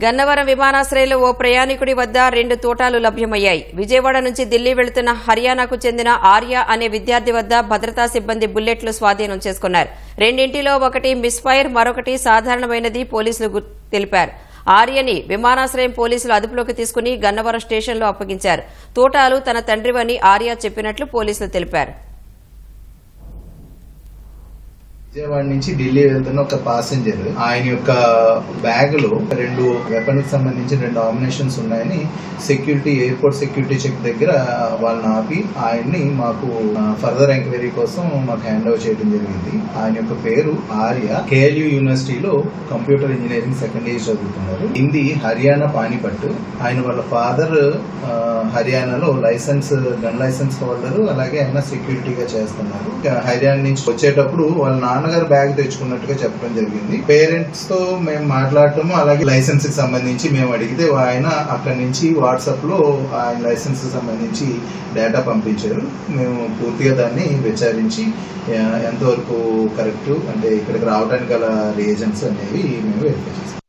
గన్నవరం విమానాశ్రయంలో ఓ ప్రయాణికుడి వద్ద రెండు తూటాలు లభ్యమయ్యాయి. విజయవాడ నుంచి ఢిల్లీ వెళుతున్న హర్యానాకు చెందిన ఆర్య అనే విద్యార్థి వద్ద భద్రతా సిబ్బంది బుల్లెట్లు స్వాధీనం చేసుకున్నారు. రెండింటిలో ఒకటి మిస్ఫైర్ మరొకటి సాధారణమైనది పోలీసులు తెలిపారు. ఆర్యని విమానాశ్రయం పోలీసులు అదుపులోకి తీసుకుని గన్నవరం స్టేషన్లో అప్పగించారు. తూటాలు తన తండ్రివని ఆర్య చెప్పినట్లు పోలీసులు తెలిపారు. విజయవాడ నుంచి ఢిల్లీ వెళ్తున్న ఒక పాసెంజర్ ఆయన యొక్క బ్యాగ్లో రెండు వెపన్కి సంబంధించి రెండు ఆమినేషన్స్ ఉన్నాయని సెక్యూరిటీ ఎయిర్పోర్ట్ సెక్యూరిటీ చెక్ దగ్గర వాళ్ళని ఆపి ఆయన్ని మాకు ఫర్దర్ ఎంక్వైరీ కోసం మాకు హ్యాండ్ ఓవర్ చేయడం జరిగింది. ఆయన యొక్క పేరు ఆర్య. కేఎల్యూ యూనివర్సిటీలో కంప్యూటర్ ఇంజనీరింగ్ సెకండ్ ఇయర్ చదువుతున్నారు. హిందీ హర్యానా పానిపట్టు. ఆయన వాళ్ళ ఫాదర్ హర్యానాలో లైసెన్స్ గన్ లైసెన్స్ హోల్డర్ అలాగే ఆయన సెక్యూరిటీగా చేస్తున్నారు. హర్యానా నుంచి వచ్చేటప్పుడు వాళ్ళ నాన్నగారు బ్యాగ్ తెచ్చుకున్నట్టుగా చెప్పడం జరిగింది. పేరెంట్స్తో మేము మాట్లాడటము అలాగే లైసెన్స్కి సంబంధించి మేము అడిగితే ఆయన అక్కడి నుంచి వాట్సాప్లో ఆయన లైసెన్స్కి సంబంధించి డేటా పంపించారు. మేము పూర్తిగా దాన్ని విచారించి ఎంతవరకు కరెక్ట్ అంటే ఇక్కడికి రావడానికి గల రీజన్స్ అనేవి మేము వెరిఫై చేస్తాం.